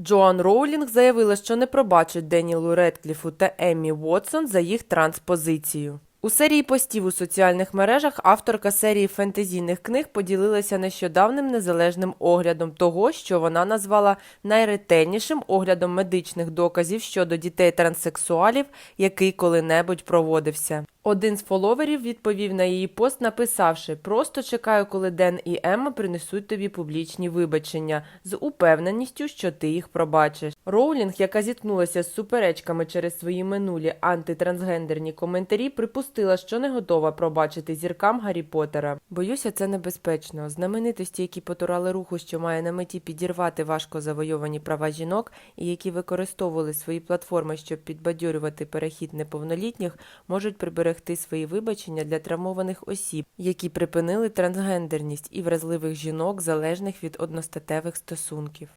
Джоан Роулінг заявила, що не пробачить Денілу Редкліфу та Еммі Уотсон за їх транспозицію. У серії постів у соціальних мережах авторка серії фентезійних книг поділилася нещодавним незалежним оглядом того, що вона назвала найретельнішим оглядом медичних доказів щодо дітей транссексуалів, який коли-небудь проводився. Один з фоловерів відповів на її пост, написавши: Просто чекаю, коли Ден і Емма принесуть тобі публічні вибачення з упевненістю, що ти їх пробачиш. Роулінг, яка зіткнулася з суперечками через свої минулі антитрансгендерні коментарі, припустила, що не готова пробачити зіркам Гаррі Поттера. Боюся, це небезпечно. Знаменитості, які потурали руху, що має на меті підірвати важко завойовані права жінок, і які використовували свої платформи, щоб підбадьорювати перехід неповнолітніх, можуть приберегти свої вибачення для травмованих осіб, які припинили трансгендерність і вразливих жінок, залежних від одностатевих стосунків.